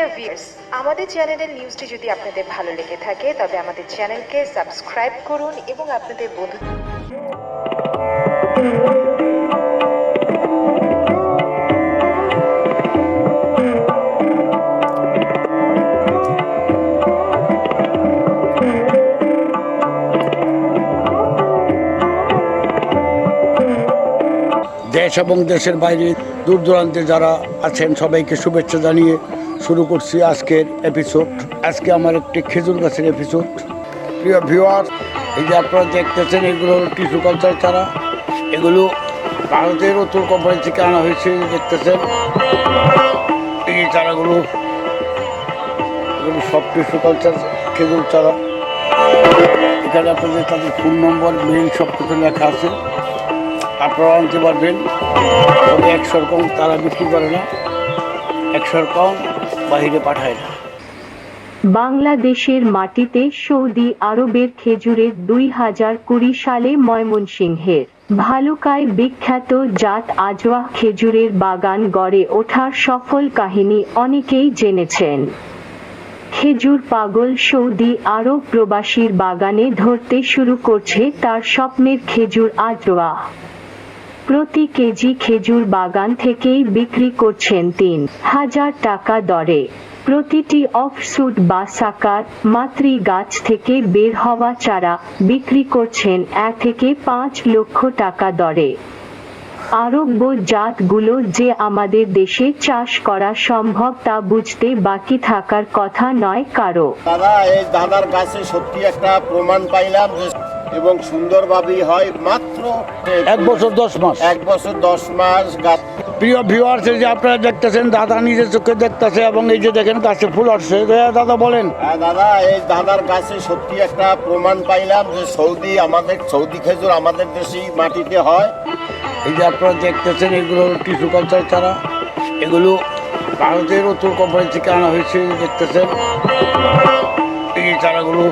Dear viewers আমাদের চ্যানেলের নিউজটি যদি আপনাদের ভালো লেগে থাকে, তবে আমাদের চ্যানেলকে সাবস্ক্রাইব করুন এবং আপনাদের বন্ধু দেশ এবং দেশের বাইরে দূর দূরান্তে যারা আছেন সবাইকে শুভেচ্ছা জানিয়ে শুরু করছি আজকের এপিসোড আজকে আমার একটি খেজুর গাছের এপিসোড প্রিয় ভিউয়ার এই যে আপনারা দেখতেছেন, এগুলো টিস্যু কালচার চারা এগুলো ভারতের উত্তর কোম্পানি থেকে আনা হয়েছে দেখতেছেন। এই চারাগুলো, এগুলো সব টিস্যু কালচার খেজুর চারা। এখানে আপনাদের তাদের ফোন নম্বর মেইল সব কিছু লেখা আছে। আপনারা আনতে পারবেন। তবে একশোর তারা বিক্রি করে না। একশোর কম বাইরে পাঠায় না। বাংলাদেশের মাটিতে সৌদি আরবের খেজুরের দুই হাজার কুড়ি সালে ময়মনসিংহের ভালুকায় বিখ্যাত জাত আজওয়া খেজুরের বাগান গড়ে ওঠার সফল কাহিনী অনেকেই জেনেছেন। খেজুর পাগল সৌদি আরব প্রবাসীর বাগানে ধরতে শুরু করছে তার স্বপ্নের খেজুর আজওয়া প্রতি কেজি খেজুর বাগান থেকেই বিক্রি করছেন তিন হাজার টাকা দরে। প্রতিটি অফসুট বা সাকার মাতৃ গাছ থেকে বের হওয়া চারা বিক্রি করছেন এক থেকে পাঁচ লক্ষ টাকা দরে। আরব্য জাতগুলো যে আমাদের দেশে চাষ করা সম্ভব তা বুঝতে বাকি থাকার কথা নয় কারও। দাদা, এই দাদার কাছে সত্যি একটা প্রমাণ পাইলাম এবং সুন্দরভাবেই হয়। মাত্র এক বছর দশ মাস। এক বছর দশ মাস গাছ প্রিয় ভিউয়ার্স এই যে আপনারা দেখতেছেন দাদা নিজের চোখে দেখতেছে এবং এই যে দেখেন গাছে ফুল আসছে। দাদা বলেন। হ্যাঁ, দাদা এই দাদার কাছে সত্যি একটা প্রমাণ পাইলাম যে সৌদি আমাদের সৌদি খেজুর আমাদের দেশেই মাটিতে হয়। এই যে আপনারা দেখতেছেন এগুলো টিস্যু কালচার চারা এগুলো ভারতের উত্তর কোম্পানি থেকে আনা হয়েছে দেখতেছেন। এই চারাগুলো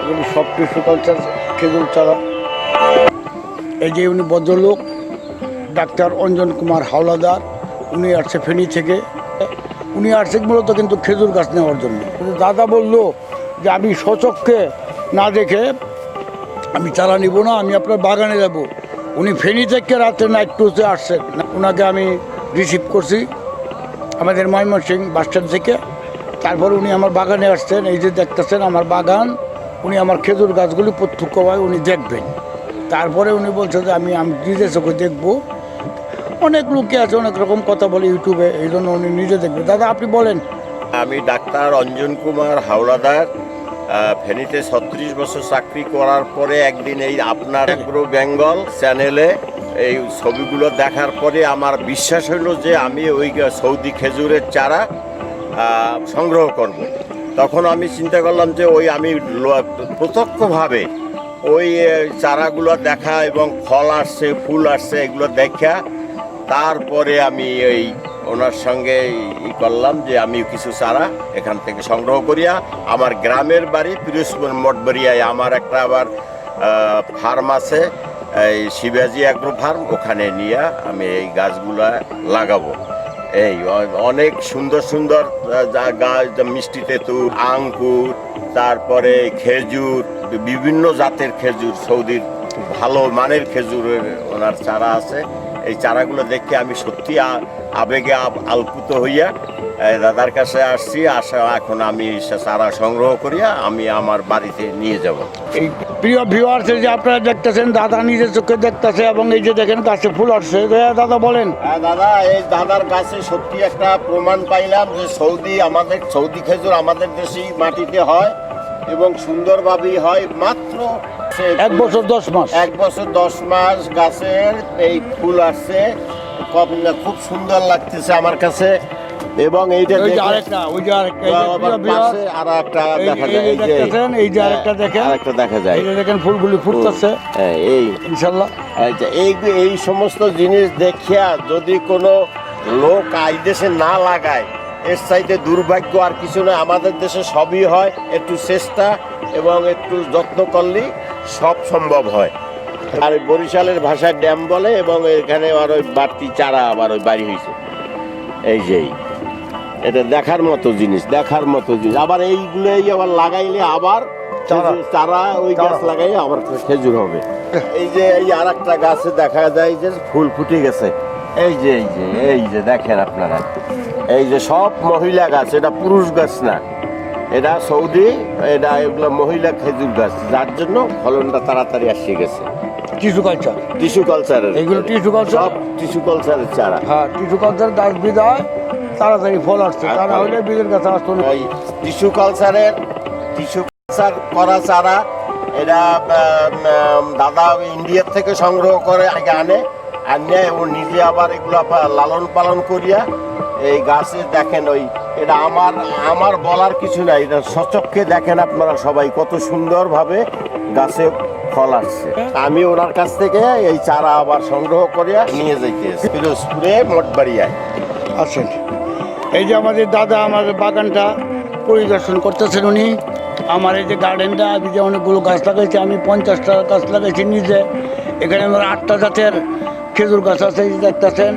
এগুলো সব টিস্যু কালচার খেজুর চারা। এই যে উনি ভদ্রলোক, ডাক্তার অঞ্জন কুমার হাওলাদার, উনি আসছে ফেনী থেকে। উনি আসছে মূলত কিন্তু খেজুর গাছ নেওয়ার জন্য। দাদা বলল যে আমি সচক্ষে না দেখে আমি চারা নিব না, আমি আপনার বাগানে যাব। উনি ফেনী থেকে রাতে নাইট টুতে আসছেন। ওনাকে আমি রিসিভ করছি আমাদের ময়মনসিং বাস স্ট্যান্ড থেকে। তারপর উনি আমার বাগানে আসছেন, এই যে দেখতেছেন আমার বাগান, উনি আমার খেজুর গাছগুলি প্রত্যক্ষভাবে উনি দেখবেন। তারপরে উনি বলছে যে আমি আমি নিজে চোখে দেখব। অনেক লোকে আছে, অনেক রকম কথা বলে ইউটিউবে, এই জন্য উনি নিজে দেখবে। দাদা, আপনি বলেন। আমি ডাক্তার অঞ্জন কুমার হাওড়াদার ফেনীতে ছত্রিশ বছর চাকরি করার পরে একদিন এই আপনার অ্যাগ্রো বেঙ্গল চ্যানেলে এই ছবিগুলো দেখার পরে আমার বিশ্বাস হলো যে আমি ওই সৌদি খেজুরের চারা সংগ্রহ করব। তখন আমি চিন্তা করলাম যে ওই আমি প্রত্যক্ষভাবে ওই চারাগুলো দেখা এবং ফল আসছে, ফুল আসছে, এগুলো দেখা। তারপরে আমি এই ওনার সঙ্গে ই করলাম যে আমি কিছু চারা এখান থেকে সংগ্রহ করিয়া আমার গ্রামের বাড়ি পিরোজপুর মঠবাড়িয়ায় আমার একটা আবার ফার্ম আছে, এই শিবাজি অ্যাগ্রো ফার্ম, ওখানে নিয়ে আমি এই গাছগুলা লাগাবো। এই অনেক সুন্দর সুন্দর গাছ, মিষ্টি তেঁতুল আঙ্কুর তারপরে খেজুর বিভিন্ন জাতের খেজুর সৌদির ভালো মানের খেজুরের ওনার চারা আছে। এই চারাগুলো দেখে আমি সত্যি আবেগে আলপুত হইয়া দাদার কাছে আসছি আসা এখন আমি সে চারা সংগ্রহ করিয়া আমি আমার বাড়িতে নিয়ে যাব। এই প্রিয় ভিউয়ার্স যে আপনারা দেখতেছেন দাদা নিজের চোখে দেখতেছে এবং এই যে দেখেন গাছে ফুল আসছে। দাদা বলেন। হ্যাঁ দাদা এই দাদার কাছে সত্যি একটা প্রমাণ পাইলাম যে সৌদি আমাদের সৌদি খেজুর আমাদের দেশেই মাটিতে হয়। এবং সুন্দরভাবেই হয় মাত্র এক বছর দশ মাস। এক বছর দশ মাস গাছের এই ফুল আসছে। খুব সুন্দর লাগতেছে আমার কাছে। এবং এইটা ওই যে আরেকটা ওই যে আরেকটা এই যে আবার প্রিয় viewers, পাশে আর একটা দেখা যায় এই যে দেখতেছেন, এই যে আরেকটা দেখেন। আরেকটা দেখা যায়। এই যে দেখেন ফুলগুলি ফুটতেছে। হ্যাঁ, এই। আচ্ছা এই এই সমস্ত জিনিস দেখিয়া যদি কোনো লোক আই দেশে না লাগায় এর চাইতে দুর্ভাগ্য আর কিছু নয় আমাদের দেশে সবই হয় একটু চেষ্টা এবং একটু যত্ন করলেই সব সম্ভব হয়। আর বরিশালের ভাষায় ড্যাম বলে এবং এখানে আর ওই বাড়তি চারা আবার ওই বাড়ি হয়েছে। এই যেই এটা দেখার মতো জিনিস দেখার মতো জিনিস। আবার এইগুলোই আবার লাগাইলে আবার চারা। ওই গাছ। লাগাইলে আবার খেজুর হবে। এই যে এই আর একটা গাছে দেখা যায় যে ফুল ফুটে গেছে। এই যে এই যে এই যে দেখেন আপনারা। এই যে সব মহিলা গাছ এটা পুরুষ গাছ না। এটা সৌদি এটা এগুলো মহিলা খেজুর গাছ যার জন্য ফলনটা তাড়াতাড়ি আসে গেছে। Tissue culture. টিস্যু কালচারের এইগুলো টিস্যু কালচার? সব টিস্যু কালচারের চারা। হ্যাঁ টিস্যু কালচার গাছ বিদায় তাড়াতাড়ি ফল আসছে। তারা। হলে বীজের গাছ আসতো না। টিস্যু কালচারের টিস্যু কালচার করা চারা এটা দাদা ইন্ডিয়ার থেকে সংগ্রহ করে আগে আনে আনে ও নিজে আবার এগুলো লালন পালন করিয়া এই গাছে দেখেন ওই এটা আমার আমার বলার কিছু নাই এটা সচক্ষে দেখেন আপনারা সবাই কত সুন্দরভাবে গাছে ফল আসছে। আমি ওনার কাছ থেকে এই চারা আবার সংগ্রহ করিয়া নিয়ে যাইতে পিরোজপুরে মঠবাড়িয়ায়। আছেন এই যে আমাদের দাদা আমাদের বাগানটা পরিদর্শন করতেছেন উনি। আমার এই যে গার্ডেনটা আমি যে অনেকগুলো গাছ লাগাইছি আমি পঞ্চাশটা গাছ লাগাইছি নিজে। এখানে আমার আটটা জাতের খেজুর গাছ আছে দেখতেছেন।